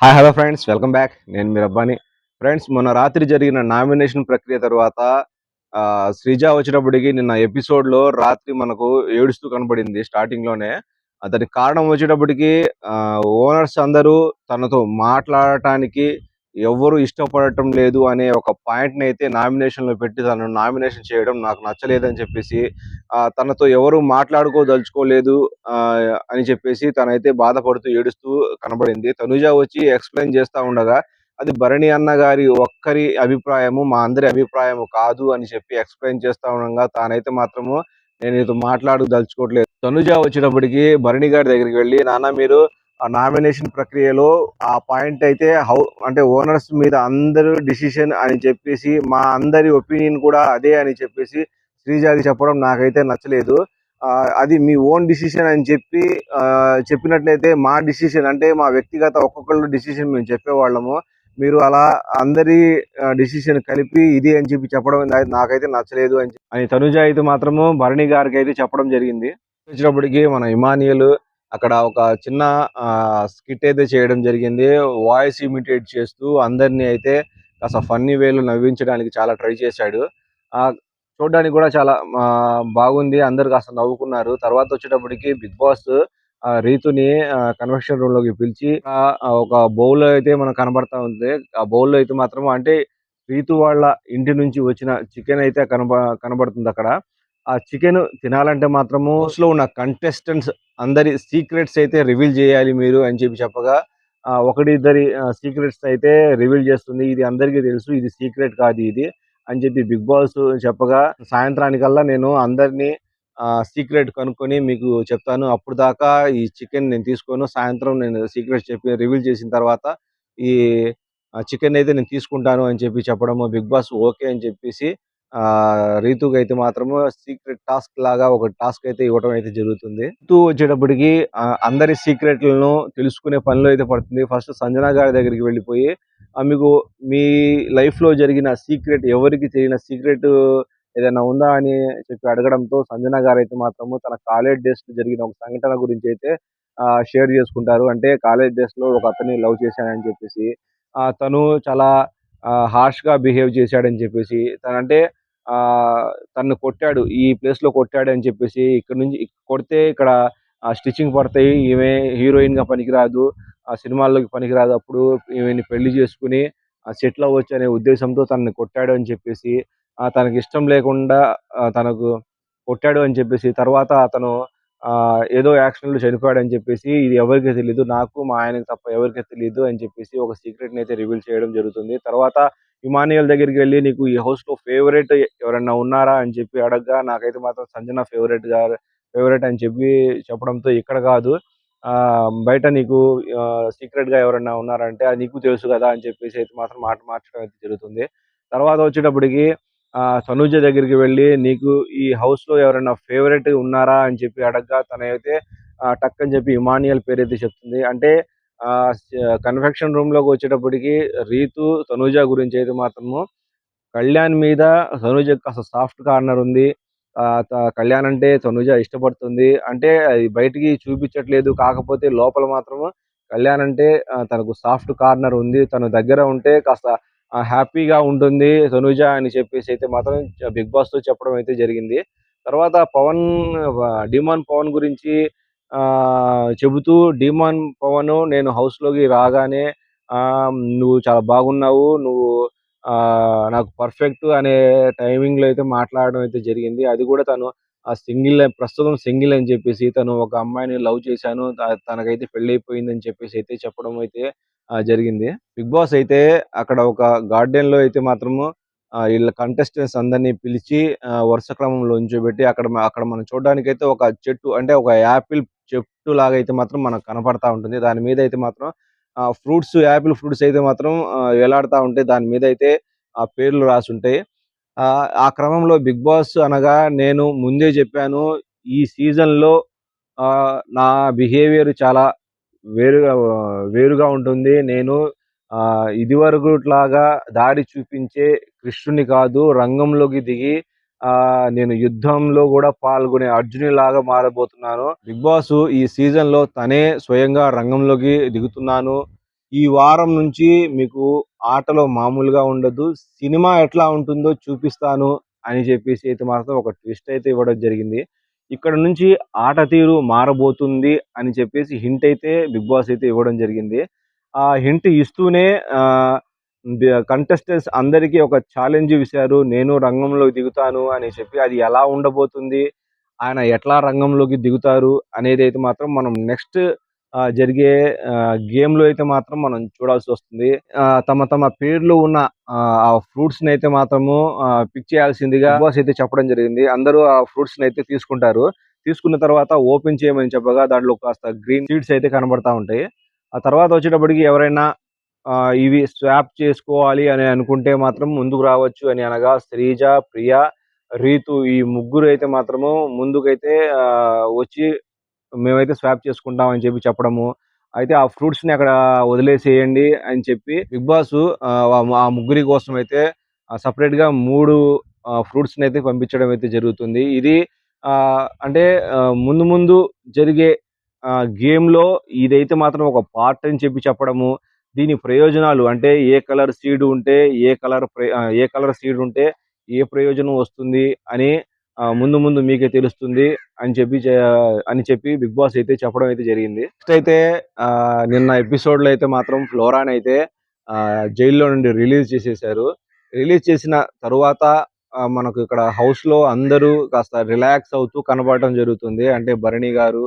Hi hello friends welcome back నేను మీరు అబ్బాని friends మొన్న రాత్రి జరిగిన నామినేషన్ ప్రక్రియ తర్వాత ఆ, శ్రీజ వచ్చినప్పటికి నిన్న ఎపిసోడ్లో రాత్రి మనకు ఏడుస్తూ కనబడింది స్టార్టింగ్లోనే. కారణం వచ్చేటప్పటికి ఓనర్స్ అందరూ తనతో మాట్లాడటానికి ఎవరు ఇష్టపడటం లేదు అనే ఒక పాయింట్ని అయితే నామినేషన్లో పెట్టి తను నామినేషన్ చేయడం నాకు నచ్చలేదని చెప్పేసి తనతో ఎవరు మాట్లాడుకోదలుచుకోలేదు అని చెప్పేసి తనైతే బాధపడుతూ ఏడుస్తూ కనబడింది. తనుజ వచ్చి ఎక్స్ప్లెయిన్ చేస్తా ఉండగా అది భరణి అన్న గారి ఒక్కరి అభిప్రాయము మా అందరి అభిప్రాయము కాదు అని చెప్పి ఎక్స్ప్లెయిన్ చేస్తా ఉండగా తానైతే మాత్రము నేను ఇది మాట్లాడదలుచుకోవట్లేదు. తనుజ వచ్చేటప్పటికి భరణి గారి దగ్గరికి వెళ్ళి నాన్న మీరు నామినేషన్ ప్రక్రియలో ఆ పాయింట్ అయితే హౌ అంటే ఓనర్స్ మీద అందరూ డిసిషన్ అని చెప్పేసి మా అందరి ఒపీనియన్ కూడా అదే అని చెప్పేసి శ్రీజాకి చెప్పడం నాకైతే నచ్చలేదు. అది మీ ఓన్ డిసిషన్ అని చెప్పి చెప్పినట్లయితే మా డిసిషన్ అంటే మా వ్యక్తిగత ఒక్కొక్కళ్ళు డిసిషన్ మేము చెప్పేవాళ్ళము. మీరు అలా అందరి డిసిషన్ కలిపి ఇది అని చెప్పి చెప్పడం నాకైతే నచ్చలేదు అని అని తనుజ అయితే మాత్రము భరణి గారికి అయితే చెప్పడం జరిగింది. వచ్చినప్పటికీ మన ఇమానియల్ అక్కడ ఒక చిన్న స్కిట్ అయితే చేయడం జరిగింది. వాయిస్ ఇమిటేట్ చేస్తూ అందరినీ అయితే కాస్త ఫన్నీ వేలు నవ్వించడానికి చాలా ట్రై చేశాడు. ఆ చూడడానికి కూడా చాలా బాగుంది. అందరు కాస్త నవ్వుకున్నారు. తర్వాత వచ్చేటప్పటికి బిగ్ బాస్ ఆ, రీతుని కన్వెక్షన్ రూమ్లోకి పిలిచి ఆ, ఒక బౌల్ అయితే మనకు కనబడతా ఉంది. ఆ బౌల్లో అయితే మాత్రం అంటే రీతు వాళ్ళ ఇంటి నుంచి వచ్చిన చికెన్ అయితే కనబ కనబడుతుంది అక్కడ. ఆ చికెన్ తినాలంటే మాత్రము house లో ఉన్న కంటెస్టెంట్స్ అందరి సీక్రెట్స్ అయితే రివీల్ చేయాలి మీరు అని చెప్పి చెప్పగా ఒకటి ఇద్దరి సీక్రెట్స్ అయితే రివీల్ చేస్తుంది. ఇది అందరికీ తెలుసు ఇది సీక్రెట్ కాదు ఇది అని చెప్పి బిగ్ బాస్ చెప్పగా సాయంత్రానికల్లా నేను అందరినీ సీక్రెట్ కనుక్కొని మీకు చెప్తాను. అప్పుడు దాకా ఈ చికెన్ నేను తీసుకోను. సాయంత్రం నేను సీక్రెట్ చెప్పి రివీల్ చేసిన తర్వాత ఈ చికెన్ అయితే నేను తీసుకుంటాను అని చెప్పి చెప్పడము బిగ్ బాస్ ఓకే అని చెప్పేసి రీతుకి అయితే మాత్రము సీక్రెట్ టాస్క్ లాగా ఒక టాస్క్ అయితే ఇవ్వడం అయితే జరుగుతుంది. రీతు వచ్చేటప్పటికి అందరి సీక్రెట్లను తెలుసుకునే పనిలో అయితే పడుతుంది. ఫస్ట్ సంజన గారి దగ్గరికి వెళ్ళిపోయి ఆ, మీకు మీ లైఫ్లో జరిగిన సీక్రెట్ ఎవరికి తెలియని సీక్రెట్ ఏదైనా ఉందా? అని చెప్పి అడగడంతో సంజన గారు అయితే మాత్రము తన కాలేజ్ డేస్ జరిగిన ఒక సంఘటన గురించి అయితే షేర్ చేసుకుంటారు. అంటే కాలేజ్ డేస్లో ఒక అతన్ని లవ్ చేశానని చెప్పేసి తను చాలా హార్ష్గా బిహేవ్ చేశాడని చెప్పేసి తనంటే తను కొట్టాడు ఈ ప్లేస్లో కొట్టాడు అని చెప్పేసి ఇక్కడ నుంచి కొడితే ఇక్కడ స్టిచ్చింగ్ పడతాయి ఈమె హీరోయిన్గా పనికిరాదు ఆ సినిమాల్లోకి పనికిరాదు అప్పుడు ఈమెని పెళ్ళి చేసుకుని సెటిల్ అవ్వచ్చు అనే ఉద్దేశంతో తనని కొట్టాడు అని చెప్పేసి తనకి ఇష్టం లేకుండా తనకు కొట్టాడు అని చెప్పేసి తర్వాత అతను ఏదో యాక్సిడెంట్లో చనిపోయాడు అని చెప్పేసి ఇది ఎవరికీ తెలియదు నాకు మా ఆయనకి తప్ప ఎవరికీ తెలియదు అని చెప్పేసి ఒక సీక్రెట్ని అయితే రివీల్ చేయడం జరుగుతుంది. తర్వాత ఇమానియల్ దగ్గరికి వెళ్ళి నీకు ఈ హౌస్లో ఫేవరెట్ ఎవరన్నా ఉన్నారా? అని చెప్పి అడగగా నాకైతే మాత్రం సంజన ఫేవరెట్ గారు ఫేవరెట్ అని చెప్పి చెప్పడంతో ఇక్కడ కాదు. బయట నీకు సీక్రెట్గా ఎవరన్నా ఉన్నారంటే అది నీకు తెలుసు కదా? అని చెప్పేసి అయితే మాత్రం మాట మార్చడం అయితే జరుగుతుంది. తర్వాత వచ్చేటప్పటికి తనుజ దగ్గరికి వెళ్ళి నీకు ఈ హౌస్లో ఎవరైనా ఫేవరెట్ ఉన్నారా? అని చెప్పి అడగ్గా తనైతే టక్ అని చెప్పి ఇమానియల్ పేరు అయితే చెప్తుంది. అంటే ఆ కన్ఫెక్షన్ రూమ్లోకి వచ్చేటప్పటికి రీతు తనూజ గురించి అయితే మాత్రము కళ్యాణ్ మీద తనూజ కాస్త సాఫ్ట్ కార్నర్ ఉంది. త- కళ్యాణ్ అంటే తనుజ ఇష్టపడుతుంది. అంటే అది బయటికి చూపించట్లేదు. కాకపోతే లోపల మాత్రము కళ్యాణ్ అంటే తనకు సాఫ్ట్ కార్నర్ ఉంది. తన దగ్గర ఉంటే కాస్త హ్యాపీగా ఉంటుంది తనుజ అని చెప్పేసి అయితే మాత్రం బిగ్ బాస్తో చెప్పడం అయితే జరిగింది. తర్వాత పవన్ డిమాన్ పవన్ గురించి చెబుతూ డిమాన్ పవన్ నేను హౌస్లోకి రాగానే నువ్వు చాలా బాగున్నావు నువ్వు నాకు పర్ఫెక్ట్ అనే టైమింగ్లో అయితే మాట్లాడడం అయితే జరిగింది. అది కూడా తను ఆ సింగిల్ ప్రస్తుతం సింగిల్ అని చెప్పేసి తను ఒక అమ్మాయిని లవ్ చేశాను. తనకైతే పెళ్ళి అయిపోయింది అని చెప్పేసి అయితే చెప్పడం అయితే జరిగింది. బిగ్ బాస్ అయితే అక్కడ ఒక గార్డెన్లో అయితే మాత్రము వీళ్ళ కంటెస్టెంట్స్ అందరినీ పిలిచి వరుస క్రమంలో ఉంచోబెట్టి అక్కడ అక్కడ మనం చూడడానికి అయితే ఒక చెట్టు అంటే ఒక యాపిల్ చెట్టు లాగా అయితే మాత్రం మనకు కనపడతా ఉంటుంది. దాని మీద అయితే మాత్రం ఫ్రూట్స్ యాపిల్ ఫ్రూట్స్ అయితే మాత్రం వేలాడుతూ ఉంటాయి దాని మీద అయితే ఆ పేర్లు రాసి ఉంటాయి ఆ క్రమంలో బిగ్ బాస్ అనగా నేను ముందే చెప్పాను ఈ సీజన్లో నా బిహేవియర్ చాలా వేరుగా వేరుగా ఉంటుంది. నేను ఇదివరకు లాగా దారి చూపించే కృష్ణుని కాదు రంగంలోకి దిగి నేను యుద్ధంలో కూడా పాల్గొనే అర్జునిలాగా మారబోతున్నాను. బిగ్ బాస్ ఈ సీజన్లో తనే స్వయంగా రంగంలోకి దిగుతున్నాను. ఈ వారం నుంచి మీకు ఆటలో మామూలుగా ఉండదు. సినిమా ఎట్లా ఉంటుందో చూపిస్తాను అని చెప్పేసి అయితే మాత్రం ఒక ట్విస్ట్ అయితే ఇవ్వడం జరిగింది. ఇక్కడ నుంచి ఆట తీరు మారబోతుంది అని చెప్పేసి హింట్ అయితే బిగ్ బాస్ అయితే ఇవ్వడం జరిగింది. ఆ హింట్ ఇస్తూనే కంటెస్టెంట్స్ అందరికీ ఒక ఛాలెంజ్ విసారు నేను రంగంలోకి దిగుతాను అని చెప్పి అది ఎలా ఉండబోతుంది ఆయన ఎట్లా రంగంలోకి దిగుతారు అనేది అయితే మాత్రం మనం నెక్స్ట్ జరిగే గేమ్లో అయితే మాత్రం మనం చూడాల్సి వస్తుంది. తమ తమ పేర్లు ఉన్న ఆ ఫ్రూట్స్ని అయితే మాత్రము పిక్ చేయాల్సిందిగా బాస్ అయితే చెప్పడం జరిగింది. అందరూ ఆ ఫ్రూట్స్ని అయితే తీసుకుంటారు. తీసుకున్న తర్వాత ఓపెన్ చేయమని చెప్పగా దాంట్లో కాస్త గ్రీన్ సీడ్స్ అయితే కనబడతా ఉంటాయి. ఆ తర్వాత వచ్చేటప్పటికి ఎవరైనా ఇవి స్వాప్ చేసుకోవాలి అని అనుకుంటే మాత్రం ముందుకు రావచ్చు అని అనగా శ్రీజ ప్రియ రీతు ఈ ముగ్గురు అయితే మాత్రము ముందుకైతే వచ్చి మేమైతే స్వాప్ చేసుకుంటాం అని చెప్పి చెప్పడము. అయితే ఆ ఫ్రూట్స్ని అక్కడ వదిలేసేయండి అని చెప్పి బిగ్ బాస్ ఆ ముగ్గురి కోసం అయితే సపరేట్గా మూడు ఫ్రూట్స్ని అయితే పంపించడం అయితే జరుగుతుంది. ఇది అంటే ముందు ముందు జరిగే గేమ్లో ఇదైతే మాత్రం ఒక పార్ట్ అని చెప్పి చెప్పడము. దీని ప్రయోజనాలు అంటే ఏ కలర్ సీడ్ ఉంటే ఏ కలర్ ఏ కలర్ సీడ్ ఉంటే ఏ ప్రయోజనం వస్తుంది అని ముందు ముందు మీకే తెలుస్తుంది అని చెప్పి అని చెప్పి బిగ్ బాస్ అయితే చెప్పడం అయితే జరిగింది. నెక్స్ట్ అయితే నిన్న ఎపిసోడ్లో అయితే మాత్రం ఫ్లోరాన్ అయితే జైల్లో నుండి రిలీజ్ చేసేసారు. రిలీజ్ చేసిన తరువాత మనకు ఇక్కడ హౌస్లో అందరూ కాస్త రిలాక్స్ అవుతూ కనబడటం జరుగుతుంది. అంటే భరణి గారు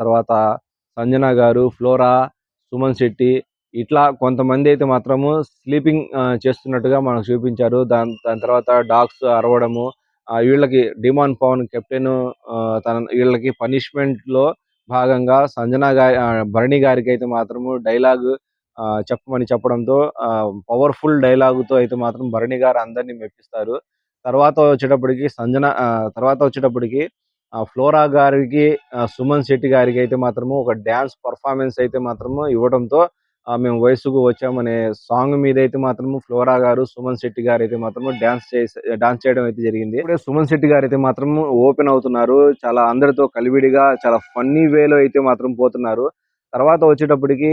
తర్వాత సంజన గారు ఫ్లోరా సుమన్ శెట్టి ఇట్లా కొంతమంది అయితే మాత్రము స్లీపింగ్ చేస్తున్నట్టుగా మనకు చూపించారు. దాని దాని తర్వాత డాగ్స్ అరవడము వీళ్ళకి డిమాన్ పవన్ కెప్టెన్ తన వీళ్ళకి పనిష్మెంట్లో భాగంగా సంజన గారి భరణి గారికి అయితే మాత్రము డైలాగ్ చెప్పమని చెప్పడంతో పవర్ఫుల్ డైలాగుతో అయితే మాత్రం భరణి గారు అందరినీ మెప్పిస్తారు. తర్వాత వచ్చేటప్పటికి సంజన తర్వాత వచ్చేటప్పటికి ఆ, ఫ్లోరా గారికి సుమన్ శెట్టి గారికి అయితే మాత్రము ఒక డ్యాన్స్ పర్ఫార్మెన్స్ అయితే మాత్రము ఇవ్వడంతో మేము వయసుకు వచ్చామనే సాంగ్ మీద అయితే మాత్రము ఫ్లోరా గారు సుమన్ శెట్టి గారు అయితే మాత్రము డాన్స్ చేసి డాన్స్ చేయడం అయితే జరిగింది. ఇప్పుడే సుమన్ శెట్టి గారు అయితే మాత్రము ఓపెన్ అవుతున్నారు. చాలా అందరితో కలివిడిగా చాలా ఫన్నీ వేలో అయితే మాత్రం పోతున్నారు. తర్వాత వచ్చేటప్పటికి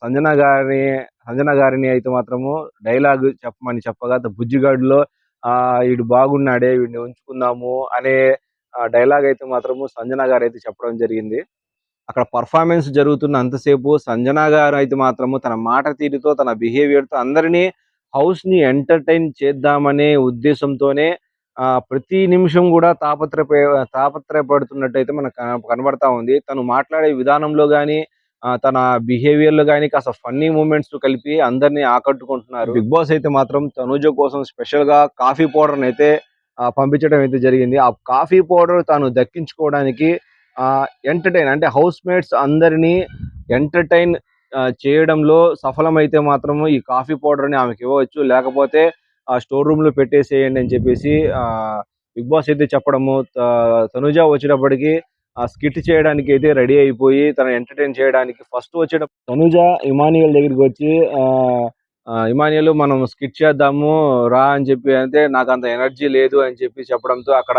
సంజన గారిని సంజన గారిని అయితే మాత్రము డైలాగ్ చెప్పమని చెప్పగా బుజ్జిగాడులో ఆ వీడు బాగున్నాడే వీడిని ఉంచుకుందాము అనే డైలాగ్ అయితే మాత్రము సంజన గారు అయితే చెప్పడం జరిగింది. అక్కడ పర్ఫార్మెన్స్ జరుగుతున్న అంతసేపు సంజన గారు అయితే మాత్రము తన మాట తీరుతో తన బిహేవియర్తో అందరినీ హౌస్ని ఎంటర్టైన్ చేద్దామనే ఉద్దేశంతోనే ఆ ప్రతి నిమిషం కూడా తాపత్రయ తాపత్రయపడుతున్నట్టయితే మనకు కనబడతా ఉంది. తను మాట్లాడే విధానంలో కానీ తన బిహేవియర్లో కాస్త ఫన్నీ మూమెంట్స్ కలిపి అందరినీ ఆకట్టుకుంటున్నారు. బిగ్ బాస్ అయితే మాత్రం తనుజ కోసం స్పెషల్గా కాఫీ పౌడర్ అయితే పంపించడం అయితే జరిగింది. ఆ కాఫీ పౌడర్ తాను దక్కించుకోవడానికి ఎంటర్టైన్ అంటే హౌస్ మేట్స్ అందరినీ ఎంటర్టైన్ చేయడంలో సఫలమైతే మాత్రము ఈ కాఫీ పౌడర్ని ఆమెకి ఇవ్వవచ్చు. లేకపోతే ఆ స్టోర్ రూమ్లో పెట్టేసేయండి అని చెప్పేసి బిగ్ బాస్ అయితే చెప్పడము. త- తనుజ వచ్చేటప్పటికి ఆ స్కిట్ చేయడానికి అయితే రెడీ అయిపోయి తన ఎంటర్టైన్ చేయడానికి ఫస్ట్ వచ్చేట తనుజ ఇమానియల్ దగ్గరికి వచ్చి ఇమానియల్ మనం స్కిట్ చేద్దాము రా అని చెప్పి అంటే నాకు అంత ఎనర్జీ లేదు అని చెప్పి చెప్పడంతో అక్కడ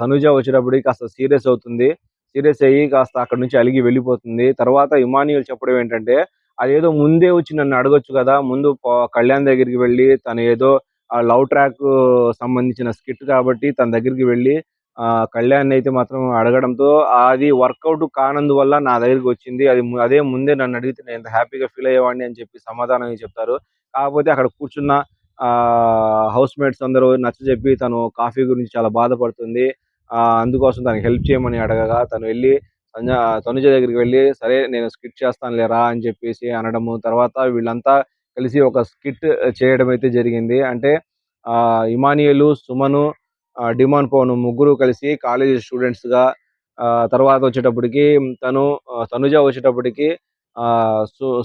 తనుజ వచ్చేటప్పటికి కాస్త సీరియస్ అవుతుంది. సీరియస్ అయ్యి కాస్త అక్కడ నుంచి అలిగి వెళ్ళిపోతుంది. తర్వాత ఇమానియల్ చెప్పడం ఏంటంటే అదేదో ముందే వచ్చి నన్ను అడగొచ్చు కదా ముందు కళ్యాణ్ దగ్గరికి వెళ్ళి తను ఏదో లవ్ ట్రాక్ సంబంధించిన స్కిట్ కాబట్టి తన దగ్గరికి వెళ్ళి కళ్యాణ్ అయితే మాత్రం అడగడంతో అది వర్కౌట్ కానందువల్ల నా దగ్గరికి వచ్చింది. అది అదే ముందే నన్ను అడిగితే నేను ఎంత హ్యాపీగా ఫీల్ అయ్యేవాడిని అని చెప్పి సమాధానం చెప్తారు. కాకపోతే అక్కడ కూర్చున్న హౌస్ మేట్స్ అందరూ నచ్చ చెప్పి తను కాఫీ గురించి చాలా బాధపడుతుంది. ఆ అందుకోసం తనకి హెల్ప్ చేయమని అడగగా తను వెళ్ళి సంజ తనుజ దగ్గరికి వెళ్ళి సరే నేను స్కిట్ చేస్తాను లేరా? అని చెప్పేసి అనడము. తర్వాత వీళ్ళంతా కలిసి ఒక స్కిట్ చేయడం అయితే జరిగింది. అంటే ఇమానియలు సుమను డిమాన్ పవన్ ముగ్గురు కలిసి కాలేజీ స్టూడెంట్స్గా తర్వాత వచ్చేటప్పటికి తను తనుజ వచ్చేటప్పటికి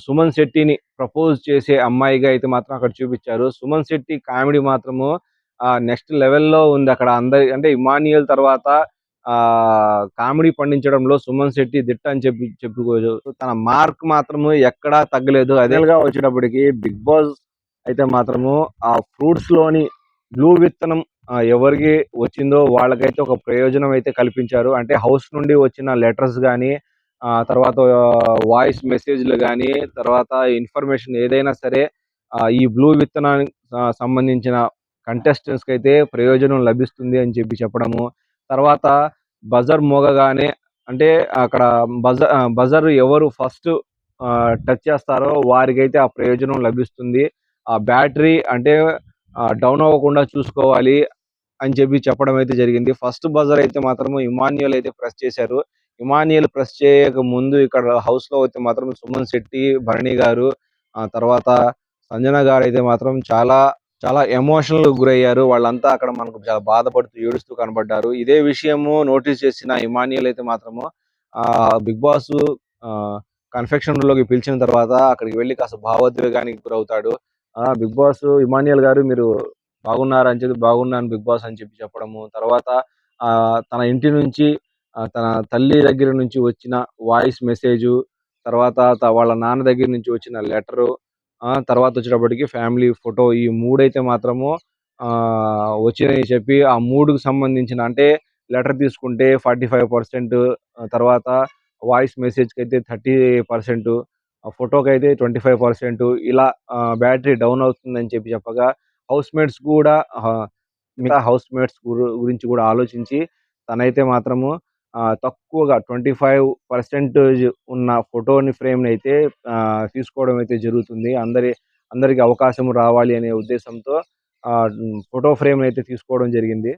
సుమన్ శెట్టిని ప్రపోజ్ చేసే అమ్మాయిగా అయితే మాత్రం అక్కడ చూపించారు. సుమన్ శెట్టి కామెడీ మాత్రము నెక్స్ట్ లెవెల్లో ఉంది అక్కడ అందరి అంటే ఇమానియల్ తర్వాత కామెడీ పండించడంలో సుమన్ శెట్టి దిట్ట అని చెప్పి చెప్పుకోవచ్చు. తన మార్క్ మాత్రము ఎక్కడా తగ్గలేదు. అదేగా వచ్చేటప్పటికి బిగ్ బాస్ అయితే మాత్రము ఆ ఫ్రూట్స్లోని బ్లూ విత్తనం ఎవరికి వచ్చిందో వాళ్ళకైతే ఒక ప్రయోజనం అయితే కల్పించారు. అంటే హౌస్ నుండి వచ్చిన లెటర్స్ కానీ తర్వాత వాయిస్ మెసేజ్లు కానీ తర్వాత ఇన్ఫర్మేషన్ ఏదైనా సరే ఈ బ్లూ విత్తనానికి సంబంధించిన కంటెస్టెంట్స్కి అయితే ప్రయోజనం లభిస్తుంది అని చెప్పి చెప్పడము. తర్వాత బజర్ మోగగానే అంటే అక్కడ బజర్ బజర్ ఎవరు ఫస్ట్ టచ్ చేస్తారో వారికైతే ఆ ప్రయోజనం లభిస్తుంది. ఆ బ్యాటరీ అంటే డౌన్ అవ్వకుండా చూసుకోవాలి అని చెప్పి చెప్పడం అయితే జరిగింది. ఫస్ట్ బజర్ అయితే మాత్రం ఇమాన్యుయల్ అయితే ప్రెస్ చేశారు. హిమానియల్ ప్రెస్ చేయక ముందు ఇక్కడ హౌస్లో అయితే మాత్రం సుమన్ శెట్టి భరణి గారు ఆ తర్వాత సంజన గారు అయితే మాత్రం చాలా చాలా ఎమోషనల్ గురయ్యారు. వాళ్ళంతా అక్కడ మనకు చాలా బాధపడుతూ ఏడుస్తూ కనబడ్డారు. ఇదే విషయము నోటీస్ చేసిన ఇమానియల్ అయితే మాత్రము ఆ బిగ్ బాస్ కన్ఫెక్షన్లోకి పిలిచిన తర్వాత అక్కడికి వెళ్ళి కాస్త భావోద్వేగానికి గురవుతాడు. ఆ బిగ్ బాస్ ఇమానియల్ గారు మీరు బాగున్నారని చెప్పి బాగున్నాను బిగ్ బాస్ అని చెప్పి చెప్పడము. తర్వాత ఆ తన ఇంటి నుంచి తన తల్లి దగ్గర నుంచి వచ్చిన వాయిస్ మెసేజ్ తర్వాత వాళ్ళ నాన్న దగ్గర నుంచి వచ్చిన లెటరు తర్వాత వచ్చేటప్పటికి ఫ్యామిలీ ఫోటో ఈ మూడైతే మాత్రము ఆ వచ్చినాయి చెప్పి ఆ మూడుకు సంబంధించిన అంటే లెటర్ తీసుకుంటే ఫార్టీ ఫైవ్ పర్సెంట్ తర్వాత వాయిస్ మెసేజ్కి అయితే థర్టీ పర్సెంట్ ఫోటోకి అయితే ట్వంటీ ఫైవ్ పర్సెంట్ ఇలా బ్యాటరీ డౌన్ అవుతుందని చెప్పి చెప్పగా హౌస్ మేట్స్ కూడా మిగతా హౌస్ మేట్స్ గురించి కూడా ఆలోచించి తనైతే మాత్రము తక్కువగా ట్వంటీ ఫైవ్ పర్సెంటేజ్ ఉన్న ఫోటోని ఫ్రేమ్ని అయితే తీసుకోవడం అయితే జరుగుతుంది. అందరి అందరికీ అవకాశం రావాలి అనే ఉద్దేశంతో ఫోటో ఫ్రేమ్ అయితే తీసుకోవడం జరిగింది.